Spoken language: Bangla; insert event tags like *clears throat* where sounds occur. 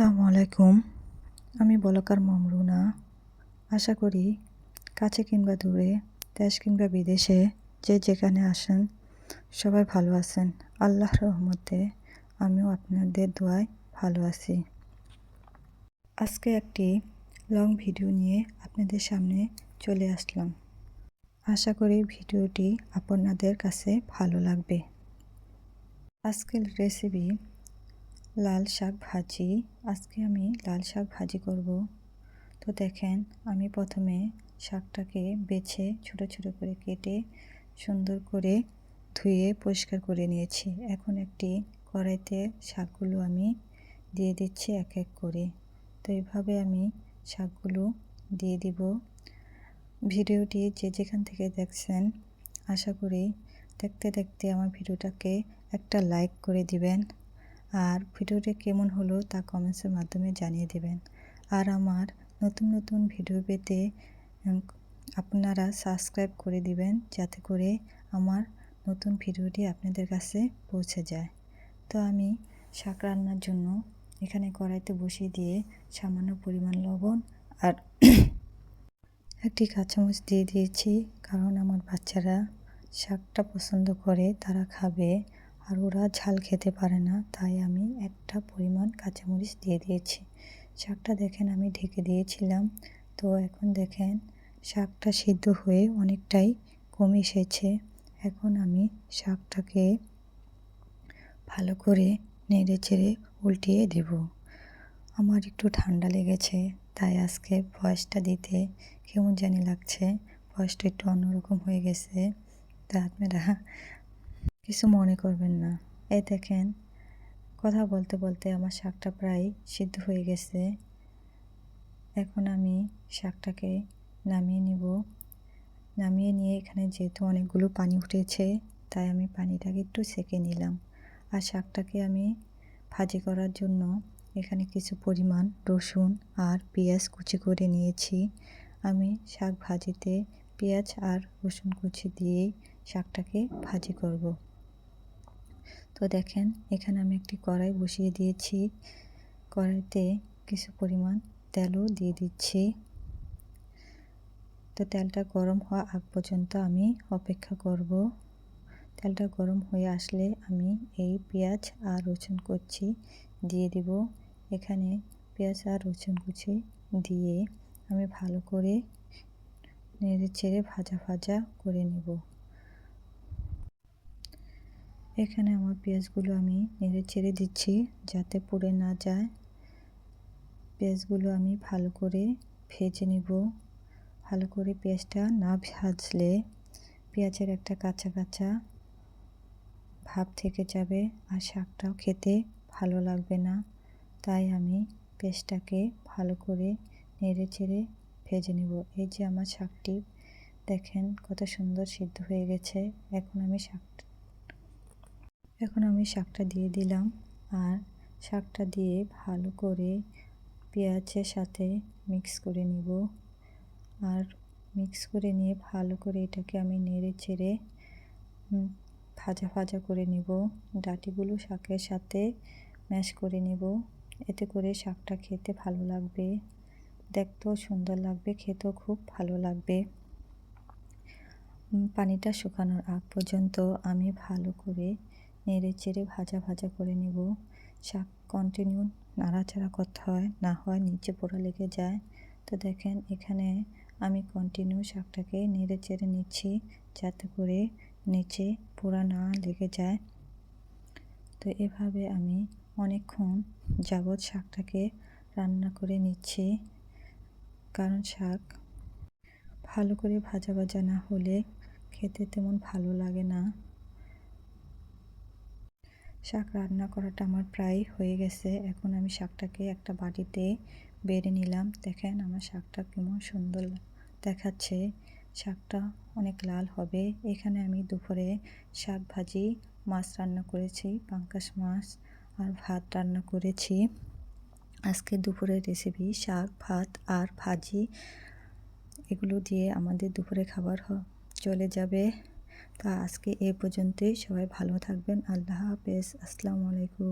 আসসালামু আলাইকুম আমি বলকার মমরুনা। আশা করি কাছে কিংবা দূরে, দেশ কিংবা বিদেশে, যে যেখানে আসেন, সবাই ভালো আছেন। আল্লাহর রহমতে আমিও আপনাদের দোয়ায় ভালো আছি। আজকে একটি লং ভিডিও নিয়ে আপনাদের সামনে চলে আসলাম। আশা করি ভিডিওটি আপনাদের কাছে ভালো লাগবে। আজকের রেসিপি লাল শাক ভাজি। আজকে আমি লাল শাক ভাজি করব। তো দেখেন, আমি প্রথমে শাকটাকে বেছে ছোট ছোট করে কেটে সুন্দর করে ধুয়ে পরিষ্কার করে নিয়েছি। এখন একটি কড়াইতে শাকগুলো আমি দিয়ে দিচ্ছি এক এক করে। তো এইভাবে আমি শাকগুলো দিয়ে দিব। ভিডিওটি যে যেখান থেকে দেখছেন, আশা করি দেখতে দেখতে আমার ভিডিওটাকে একটা লাইক করে দিবেন। আর ভিডিওটি কেমন হলো তা কমেন্টসের মাধ্যমে জানিয়ে দেবেন। আর আমার নতুন নতুন ভিডিও পেতে আপনারা সাবস্ক্রাইব করে দিবেন যাতে করে আমার নতুন ভিডিওটি আপনাদের কাছে পৌঁছে যায়। তো আমি শাক রান্নার জন্য এখানে কড়াইতে বসিয়ে দিয়ে সামান্য পরিমাণ লবণ আর *clears throat* একটি কাঁচামচ দিয়ে দিয়েছি। কারণ আমার বাচ্চারা শাকটা পছন্দ করে, তারা খাবে। আর ওরা ঝাল খেতে পারে না, তাই আমি একটা পরিমাণ কাঁচামরিচ দিয়ে দিয়েছি। শাকটা দেখেন আমি ঢেকে দিয়েছিলাম। তো এখন দেখেন শাকটা সিদ্ধ হয়ে অনেকটাই কমে এসেছে। এখন আমি শাকটাকে ভালো করে নেড়ে চেড়ে উল্টিয়ে দেব। আমার একটু ঠান্ডা লেগেছে, তাই আজকে ভয়েসটা দিতে কেমন জানি লাগছে। ভয়েসটা একটু অন্যরকম হয়ে গেছে। তা আপনারা কিছু মনে করবেন না। এই দেখেন, কথা বলতে বলতে আমার শাকটা প্রায় সিদ্ধ হয়ে গেছে। এখন আমি শাকটাকে নামিয়ে নিব। নামিয়ে নিয়ে এখানে যেহেতু অনেকগুলো পানি উঠেছে, তাই আমি পানিটাকে একটু সেকে নিলাম। আর শাকটাকে আমি ভাজি করার জন্য এখানে কিছু পরিমাণ রসুন আর পেঁয়াজ কুচি করে নিয়েছি। আমি শাক ভাজিতে পেঁয়াজ আর রসুন কুচি দিয়ে শাকটাকে ভাজি করব। তো দেখেন, এখানে আমি একটি কড়াই বসিয়ে দিয়েছি। কড়াইতে কিছু পরিমাণ তেলও দিয়ে দিচ্ছি। তো তেলটা গরম হওয়া আগ পর্যন্ত আমি অপেক্ষা করব। তেলটা গরম হয়ে আসলে আমি এই পেঁয়াজ আর রসুন কুচি দিয়ে দিব। এখানে পেঁয়াজ আর রসুন কুচি দিয়ে আমি ভালো করে নেড়ে চেড়ে ভাজা ভাজা করে নেব। এখানে আমার পেঁয়াজগুলো আমি নেড়ে ছেড়ে দিচ্ছি যাতে পুড়ে না যায়। পেঁয়াজগুলো আমি ভালো করে ভেজে নেব। ভালো করে পেঁয়াজটা না ভাজলে পেঁয়াজের একটা কাঁচা কাঁচা ভাব থেকে যাবে আর শাকটাও খেতে ভালো লাগবে না। তাই আমি পেঁয়াজটাকে ভালো করে নেড়ে চেড়ে ভেজে নেব। এই যে আমার শাকটি, দেখেন কত সুন্দর সিদ্ধ হয়ে গেছে। এখন আমি শাকটা এখন আমি শাকটা দিয়ে দিলাম আর শাকটা দিয়ে ভালো করে পেঁয়াজের সাথে মিক্স করে নিব। আর মিক্স করে নিয়ে ভালো করে এটাকে আমি নেড়ে চেড়ে ভাজা ভাজা করে নিব। ডাটিগুলো শাকের সাথে ম্যাশ করে নেব। এতে করে শাকটা খেতে ভালো লাগবে, দেখতেও সুন্দর লাগবে, খেতেও খুব ভালো লাগবে। পানিটা শুকানোর আগ পর্যন্ত আমি ভালো করে নেড়ে চেড়ে ভাজা ভাজা করে নেব। শাক কন্টিনিউ নাড়াচাড়া করতে হয়, না হয় নিচে পোড়া লেগে যায়। তো দেখেন, এখানে আমি কন্টিনিউ শাকটাকে নেড়ে চেড়ে নিচ্ছি যাতে করে নিচে পোড়া না লেগে যায়। তো এভাবে আমি অনেকক্ষণ যাবৎ শাকটাকে রান্না করে নিচ্ছি। কারণ শাক ভালো করে ভাজা ভাজা না হলে খেতে তেমন ভালো লাগে না। শাক রান্না করাটা আমার প্রায় হয়ে গেছে। এখন আমি শাকটাকে একটা বাটিতে বেড়ে নিলাম। দেখেন আমার শাকটা কেমন সুন্দর দেখাচ্ছে। শাকটা অনেক লাল হবে। এখানে আমি দুপুরে শাক ভাজি, মাছ রান্না করেছি, পাঙ্কাশ মাছ আর ভাত রান্না করেছি। আজকে দুপুরের রেসিপি শাক, ভাত আর ভাজি, এগুলো দিয়ে আমাদের দুপুরে খাবার চলে যাবে। তা আজকে এ পর্যন্তই। সবাই ভালো থাকবেন। আল্লাহ হাফেজ। আসসালামু আলাইকুম।